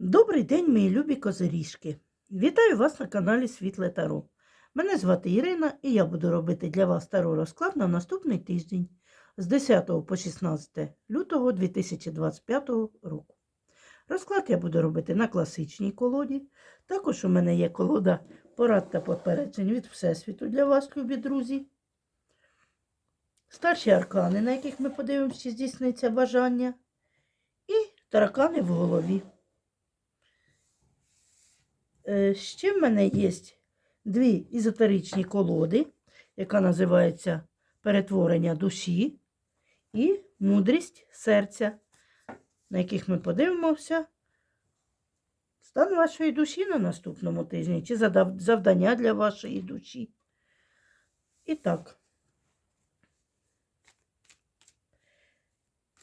Добрий день, мої любі козиріжки! Вітаю вас на каналі Світле Таро. Мене звати Ірина і я буду робити для вас таро розклад на наступний тиждень з 10 по 16 лютого 2025 року. Розклад я буду робити на класичній колоді. Також у мене є колода порад та попереджень від Всесвіту для вас, любі друзі. Старші аркани, на яких ми подивимося, здійсниться бажання. І таракани в голові. Е, Ще в мене є дві ізотеричні колоди, яка називається Перетворення душі і мудрість серця, на яких ми подивимося стан вашої душі на наступному тижні, чи завдання для вашої душі. І так,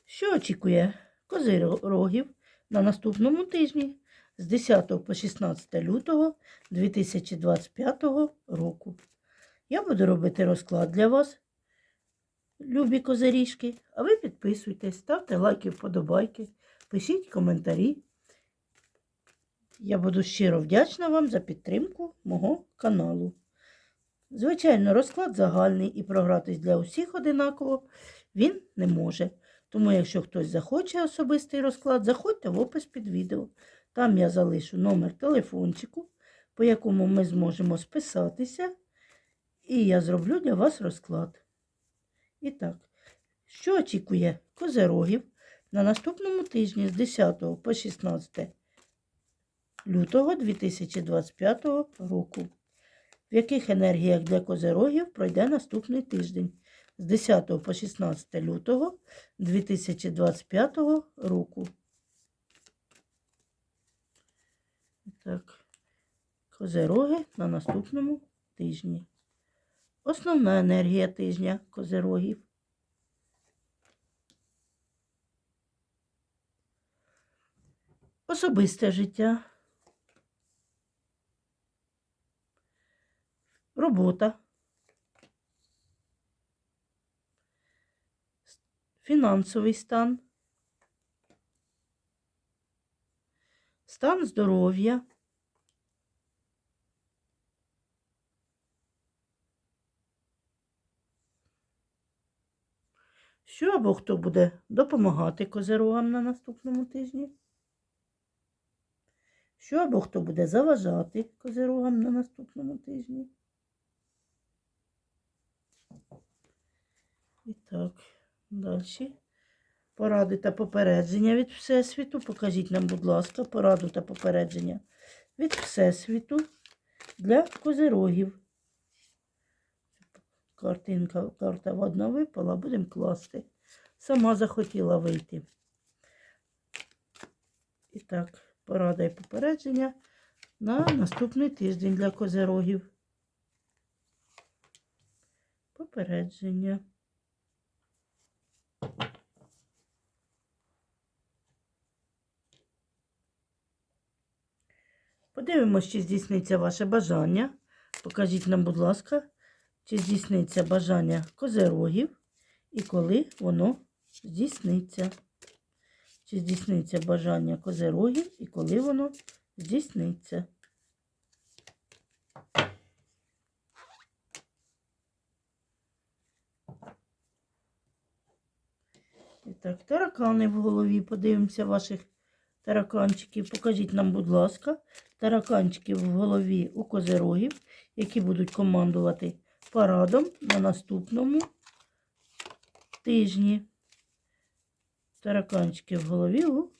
що очікує козирогів на наступному тижні? З 10 по 16 лютого 2025 року. Я буду робити розклад для вас, любі козиріжки, а ви підписуйтесь, ставте лайки, вподобайки, пишіть коментарі. Я буду щиро вдячна вам за підтримку мого каналу. Звичайно, розклад загальний і програтись для усіх одинаково він не може. Тому, якщо хтось захоче особистий розклад, заходьте в опис під відео. Там я залишу номер телефончику, по якому ми зможемо списатися, і я зроблю для вас розклад. І так, що очікує козерогів на наступному тижні з 10 по 16 лютого 2025 року? В яких енергіях для козерогів пройде наступний тиждень з 10 по 16 лютого 2025 року? Так, козероги на наступному тижні. Основна енергія тижня козерогів. Особисте життя. Робота. Фінансовий стан. Стан здоров'я. Що або хто буде допомагати козирогам на наступному тижні? Що або хто буде заважати козирогам на наступному тижні? І так, далі. Поради та попередження від Всесвіту. Покажіть нам, будь ласка, пораду та попередження від Всесвіту для козирогів. Картинка, карта одна випала, будемо класти. Сама захотіла вийти. І так, порада і попередження на наступний тиждень для козирогів. Попередження. Подивимось, чи здійсниться ваше бажання. Покажіть нам, будь ласка, чи здійсниться бажання козерогів і коли воно здійсниться. Чи здійсниться бажання козерогів і коли воно здійсниться. І так, таракани в голові. Подивимося ваших тараканчиків. Покажіть нам, будь ласка, тараканчики в голові у козерогів, які будуть командувати парадом на наступному тижні. Тараканчики в голові у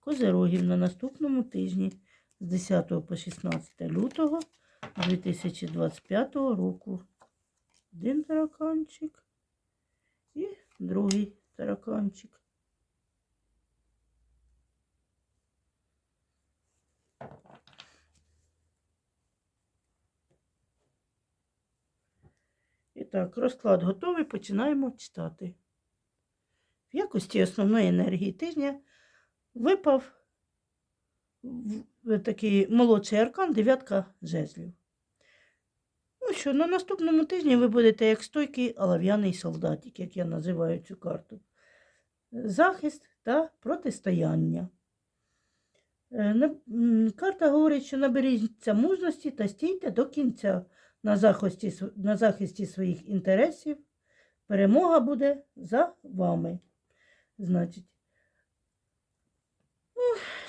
козерогів на наступному тижні з 10 по 16 лютого 2025 року. Один тараканчик і другий тараканчик. Так, розклад готовий, починаємо читати. В якості основної енергії тижня випав в такий молодший аркан дев'ятка жезлів. Ну що, на наступному тижні ви будете як стойкий олов'яний солдатик, як я називаю цю карту. Захист та протистояння. Е, Карта говорить, що наберіться мужності та стійте до кінця на захисті, на захисті своїх інтересів. Перемога буде за вами. Значить, ну,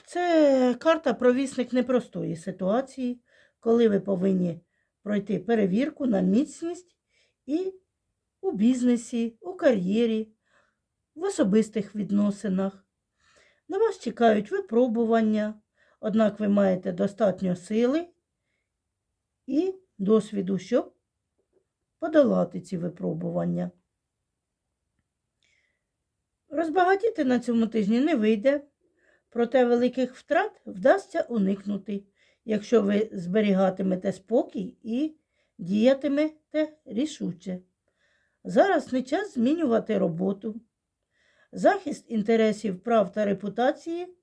це карта провісник непростої ситуації, коли ви повинні пройти перевірку на міцність і у бізнесі, у кар'єрі, в особистих відносинах. На вас чекають випробування, однак ви маєте достатньо сили і досвіду, щоб подолати ці випробування. Розбагатіти на цьому тижні не вийде, проте великих втрат вдасться уникнути, якщо ви зберігатимете спокій і діятимете рішуче. Зараз не час змінювати роботу. Захист інтересів прав та репутації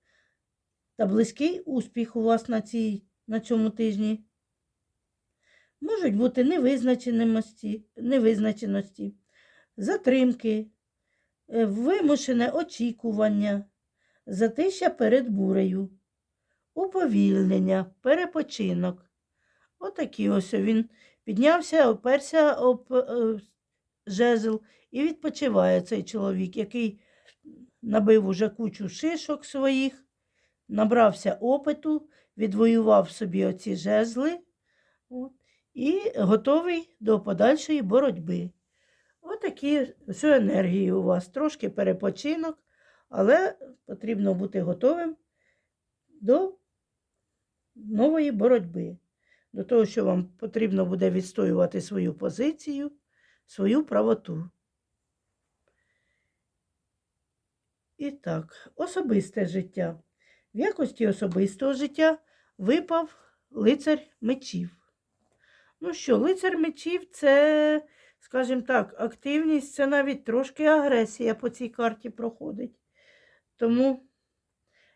та близький успіх у вас на, цій, на цьому тижні. Можуть бути невизначеності, невизначеності, затримки, е, вимушене очікування, затища перед бурею, уповільнення, перепочинок. Отакий ось він піднявся, оперся об е, жезл і відпочиває цей чоловік, який набив уже кучу шишок своїх, набрався опиту, відвоював собі оці жезли от, і готовий до подальшої боротьби. Отакі всю енергії у вас, трошки перепочинок, але потрібно бути готовим до нової боротьби, до того, що вам потрібно буде відстоювати свою позицію, свою правоту. І так, особисте життя. В якості особистого життя випав лицар мечів. Ну що, лицар мечів це, скажімо так, активність, це навіть трошки агресія по цій карті проходить. Тому,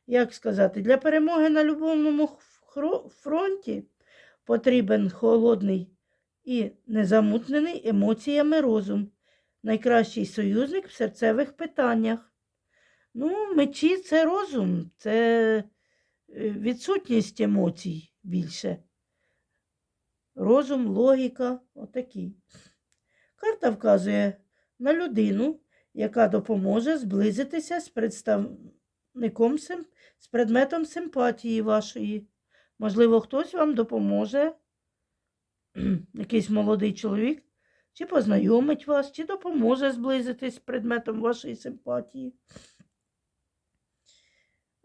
як сказати, для перемоги на любовному хро- фронті потрібен холодний і незамутнений емоціями розум, найкращий союзник в серцевих питаннях. Ну, мечі це розум, це е, відсутність емоцій більше. Розум, логіка, отакі. Карта вказує на людину, яка допоможе зблизитися з представником з предметом симпатії вашої. Можливо, хтось вам допоможе, якийсь молодий чоловік, чи познайомить вас, чи допоможе зблизитись з предметом вашої симпатії.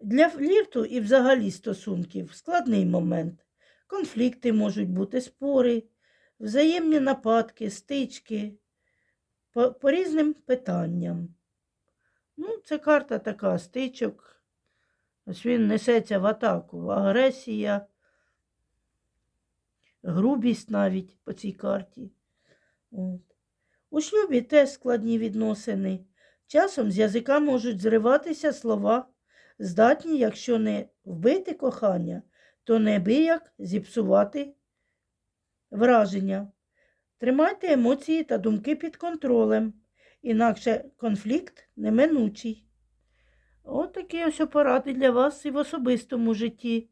Для флірту і взагалі стосунків складний момент. Конфлікти можуть бути, спори, взаємні нападки, стички по, по різним питанням. Ну, це карта така стичок. Ось він несеться в атаку. Агресія, грубість навіть по цій карті. От. У шлюбі теж складні відносини. Часом з язика можуть зриватися слова, здатні, якщо не вбити кохання, то неабияк зіпсувати враження. Тримайте емоції та думки під контролем, інакше конфлікт неминучий. От ось поради для вас і в особистому житті.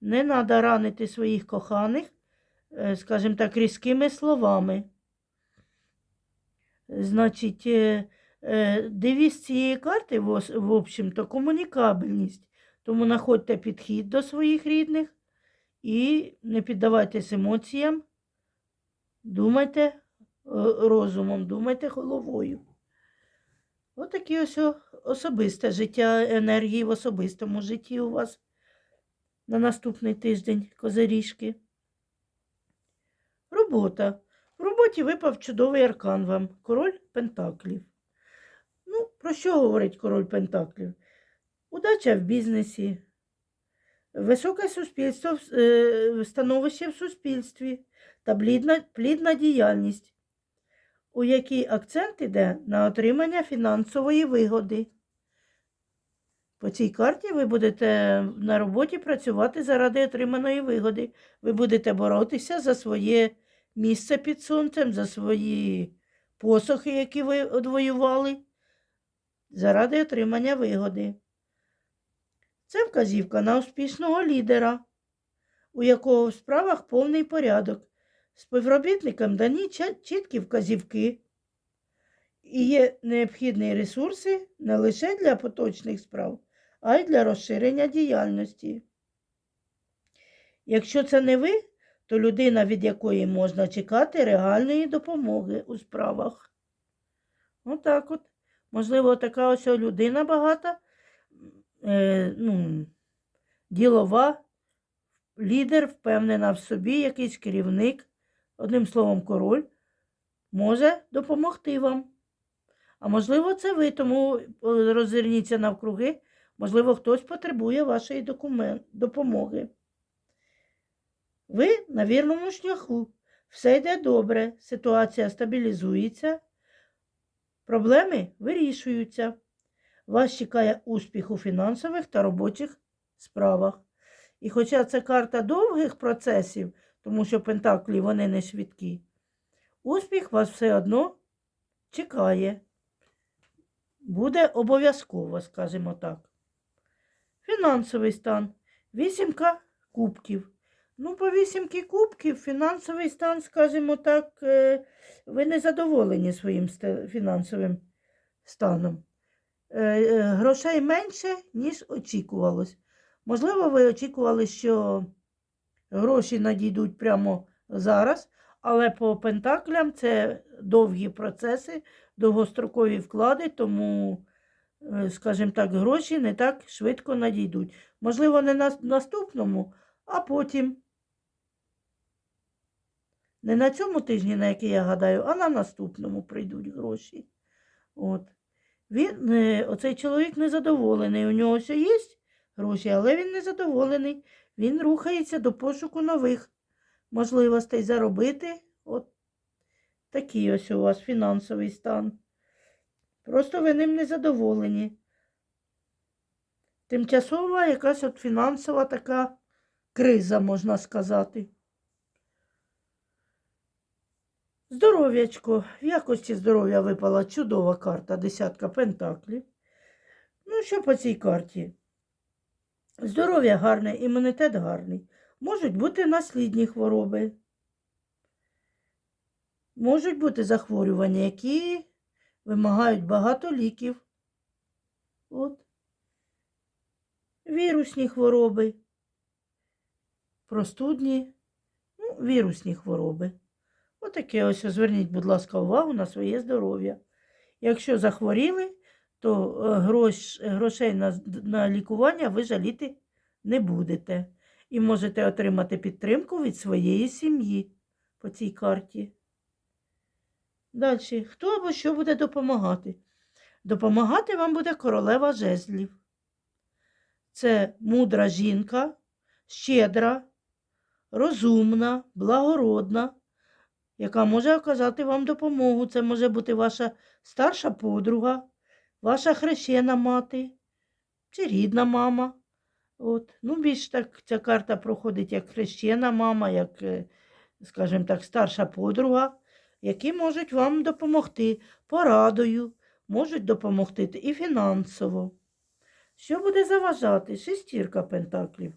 Не треба ранити своїх коханих, е, скажімо так, різкими словами. Значить, е, е, девіз цієї карти, в общем-то, комунікабельність. Тому знаходьте підхід до своїх рідних і не піддавайтесь емоціям. Думайте е, розумом, думайте головою. Отаке ось особисте життя енергії в особистому житті у вас на наступний тиждень, козиріжки. Робота. В роботі випав чудовий аркан вам, король Пентаклів. Ну, про що говорить король Пентаклів? Удача в бізнесі, високе суспільство, е, становище в суспільстві та плідна, плідна діяльність, у якій акцент іде на отримання фінансової вигоди. По цій карті ви будете на роботі працювати заради отриманої вигоди. Ви будете боротися за своє місце під сонцем, за свої посохи, які ви одвоювали, заради отримання вигоди. Вказівка на успішного лідера, у якого в справах повний порядок. Співробітникам дані чіткі вказівки і є необхідні ресурси не лише для поточних справ, а й для розширення діяльності. Якщо це не ви, то людина, від якої можна чекати реальної допомоги у справах. Отак от. Можливо, така ось людина багата, е, ну, ділова, лідер, впевнена в собі, якийсь керівник, одним словом, король, може допомогти вам. А можливо, це ви, тому е, розверніться навкруги, можливо, хтось потребує вашої докумен... допомоги. Ви на вірному шляху. Все йде добре, ситуація стабілізується, проблеми вирішуються. Вас чекає успіх у фінансових та робочих справах. І хоча це карта довгих процесів, тому що пентаклі вони не швидкі, успіх вас все одно чекає. Буде обов'язково, скажімо так. Фінансовий стан. Вісімка кубків. Ну, по вісімки кубків фінансовий стан, скажімо так, е, ви не задоволені своїм фінансовим станом. Е, е, Грошей менше, ніж очікувалось. Можливо, ви очікували, що гроші надійдуть прямо зараз, але по пентаклям це довгі процеси, довгострокові вклади, тому, е, скажімо так, гроші не так швидко надійдуть. Можливо, не на наступному, а потім. Не на цьому тижні, на який я гадаю, а на наступному прийдуть гроші. От. Він, е, оцей чоловік незадоволений. У нього все є гроші, але він незадоволений. Він рухається до пошуку нових можливостей заробити. От такий ось у вас фінансовий стан. Просто ви ним не задоволені. Тимчасова якась от фінансова така криза, можна сказати. Здоров'ячко. В якості здоров'я випала чудова карта, десятка пентаклів. Ну, що по цій карті? Здоров'я гарне, імунітет гарний. Можуть бути наслідні хвороби. Можуть бути захворювання, які вимагають багато ліків. От. Вірусні хвороби. Простудні, ну, вірусні хвороби. Отаке ось зверніть, будь ласка, увагу на своє здоров'я. Якщо захворіли, то е, грош, грошей на, на лікування ви жаліти не будете. І можете отримати підтримку від своєї сім'ї по цій карті. Далі, хто або що буде допомагати? Допомагати вам буде королева жезлів. Це мудра жінка, щедра, розумна, благородна яка може оказати вам допомогу. Це може бути ваша старша подруга, ваша хрещена мати чи рідна мама. От. Ну, більш так ця карта проходить як хрещена мама, як, е, скажімо так, старша подруга, які можуть вам допомогти порадою, можуть допомогти і фінансово. Що буде заважати? Шестірка пентаклів.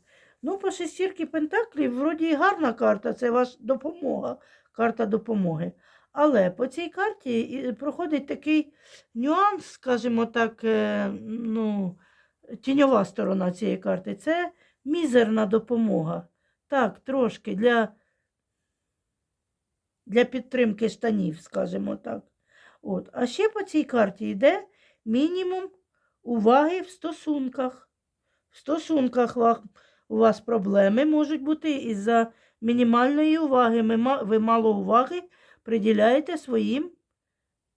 Ну, по шестірки пентаклів, вроді і гарна карта, це ваша допомога, карта допомоги. Але по цій карті проходить такий нюанс, скажімо так, е, ну, тіньова сторона цієї карти. Це мізерна допомога. Так, трошки для, для підтримки штанів, скажімо так. От. А ще по цій карті йде мінімум уваги в стосунках. В стосунках ва- у вас проблеми можуть бути із-за мінімальної уваги. Ви мало уваги приділяєте своїм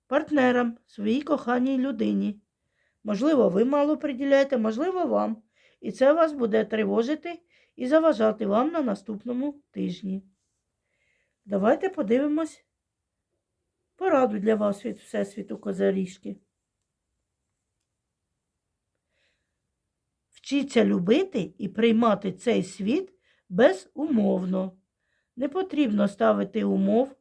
партнерам, своїй коханій людині. Можливо, ви мало приділяєте, можливо, вам. І це вас буде тривожити і заважати вам на наступному тижні. Давайте подивимось пораду для вас від Всесвіту Козаріжки. Вчіться любити і приймати цей світ безумовно. Не потрібно ставити умов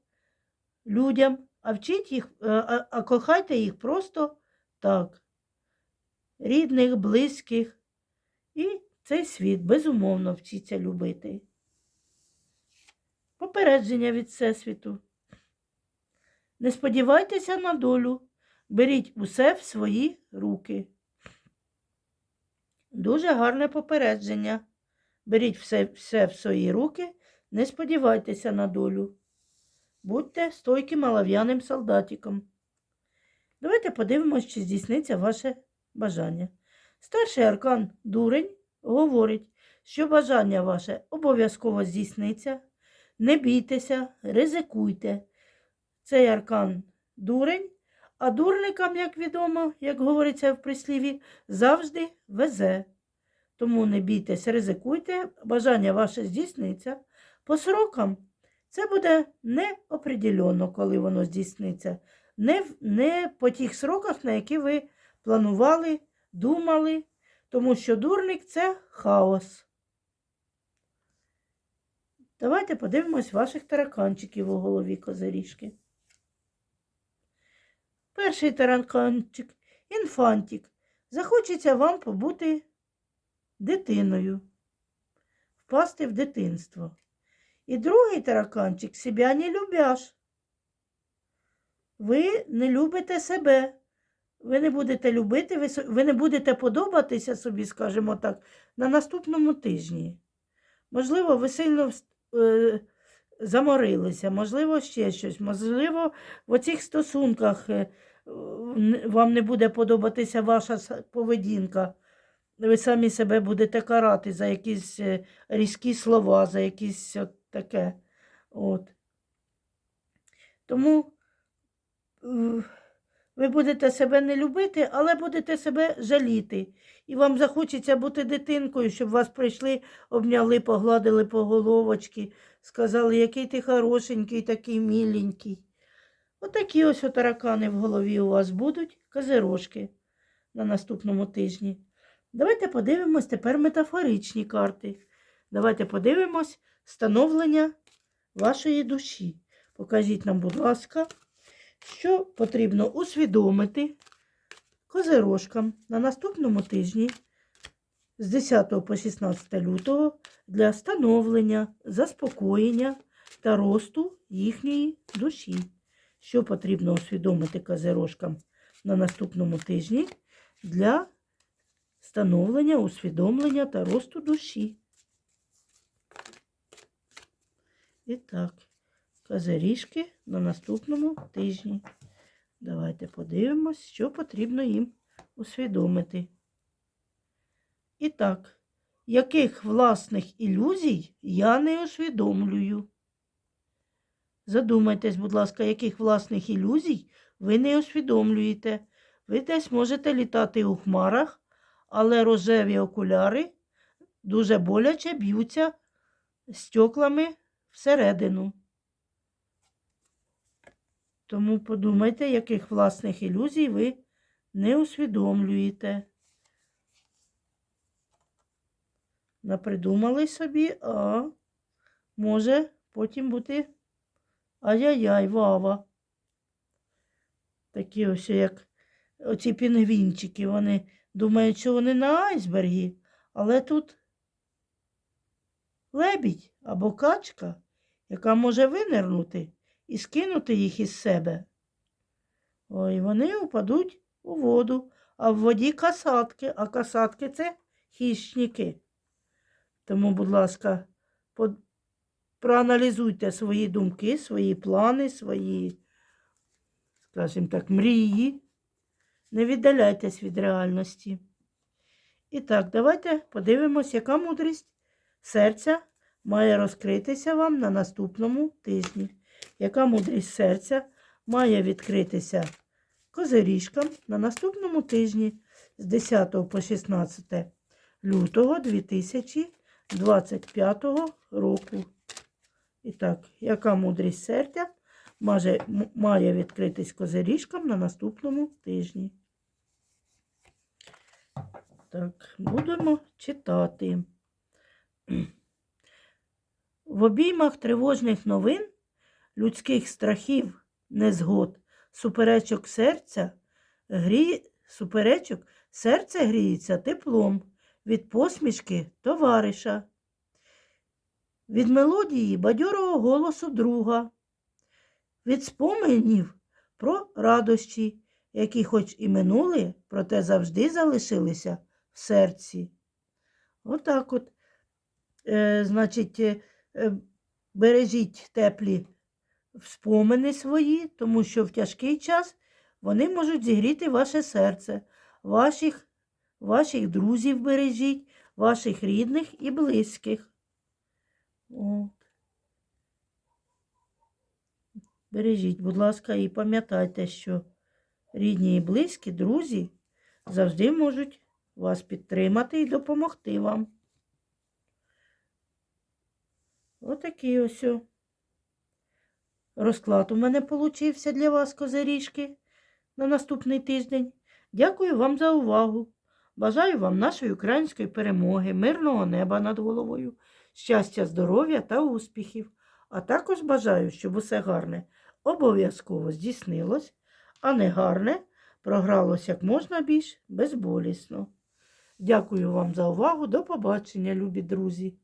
людям, а вчіть їх, е, а, а кохайте їх просто так. Рідних, близьких. І цей світ, безумовно, вчіться любити. Попередження від Всесвіту. Не сподівайтеся на долю, беріть усе в свої руки. Дуже гарне попередження. Беріть все, все в свої руки, не сподівайтеся на долю. Будьте стойким малав'яним солдатиком. Давайте подивимось, чи здійсниться ваше бажання. Старший аркан дурень говорить, що бажання ваше обов'язково здійсниться. Не бійтеся, ризикуйте. Цей аркан дурень, а дурникам, як відомо, як говориться в присліві, завжди везе. Тому не бійтесь, ризикуйте, бажання ваше здійсниться. По срокам це буде неопределенно, коли воно здійсниться. Не, не по тих сроках, на які ви планували, думали, тому що дурник це хаос. Давайте подивимось ваших тараканчиків у голові козиріжки. Перший тараканчик інфантик. Захочеться вам побути дитиною, впасти в дитинство. І другий тараканчик себя не любяш. Ви не любите себе. Ви не будете любити, ви, ви не будете подобатися собі, скажімо так, на наступному тижні. Можливо, ви сильно е, заморилися, можливо, ще щось. Можливо, в оцих стосунках е, вам не буде подобатися ваша поведінка. Ви самі себе будете карати за якісь е, різкі слова, за якісь от таке. От. Тому ви будете себе не любити, але будете себе жаліти. І вам захочеться бути дитинкою, щоб вас прийшли, обняли, погладили по головочки, сказали, який ти хорошенький, такий міленький. Отакі ось таракани в голові у вас будуть, козирожки на наступному тижні. Давайте подивимось тепер метафоричні карти. Давайте подивимось становлення вашої душі. Покажіть нам, будь ласка, що потрібно усвідомити козирожкам на наступному тижні з 10 по 16 лютого для становлення, заспокоєння та росту їхньої душі. Що потрібно усвідомити козирожкам на наступному тижні для становлення, усвідомлення та росту душі. І так, козиріжки на наступному тижні. Давайте подивимось, що потрібно їм усвідомити. І так, яких власних ілюзій я не усвідомлюю? Задумайтесь, будь ласка, яких власних ілюзій ви не усвідомлюєте. Ви десь можете літати у хмарах, але рожеві окуляри дуже боляче б'ються стеклами всередину. Тому подумайте, яких власних ілюзій ви не усвідомлюєте. Напридумали собі, а може потім бути ай-яй-яй, вава. Такі ось, як оці пінгвінчики, вони думають, що вони на айсбергі, але тут лебідь або качка, яка може винирнути і скинути їх із себе. Ой, вони упадуть у воду, а в воді касатки, а касатки це хищники. Тому, будь ласка, проаналізуйте свої думки, свої плани, свої, скажімо так, мрії. Не віддаляйтесь від реальності. І так, давайте подивимось, яка мудрість серця має розкритися вам на наступному тижні. Яка мудрість серця має відкритися козиріжкам на наступному тижні з 10 по 16 лютого 2025 року. І так, яка мудрість серця має, має відкритись козиріжкам на наступному тижні? Так, будемо читати. В обіймах тривожних новин, людських страхів, незгод, суперечок серця, грі... суперечок серце гріється теплом, від посмішки товариша, від мелодії бадьорого голосу друга, від споменів про радощі, які хоч і минули, проте завжди залишилися в серці. Отак от, е, значить, е, е, бережіть теплі спомини свої, тому що в тяжкий час вони можуть зігріти ваше серце, ваших, ваших друзів бережіть, ваших рідних і близьких. От. Бережіть, будь ласка, і пам'ятайте, що рідні і близькі, друзі завжди можуть вас підтримати і допомогти вам. Отакий ось. Розклад у мене получився для вас, козиріжки, на наступний тиждень. Дякую вам за увагу. Бажаю вам нашої української перемоги, мирного неба над головою, щастя, здоров'я та успіхів. А також бажаю, щоб усе гарне обов'язково здійснилось, а не гарне програлось як можна більш безболісно. Дякую вам за увагу. До побачення, любі друзі!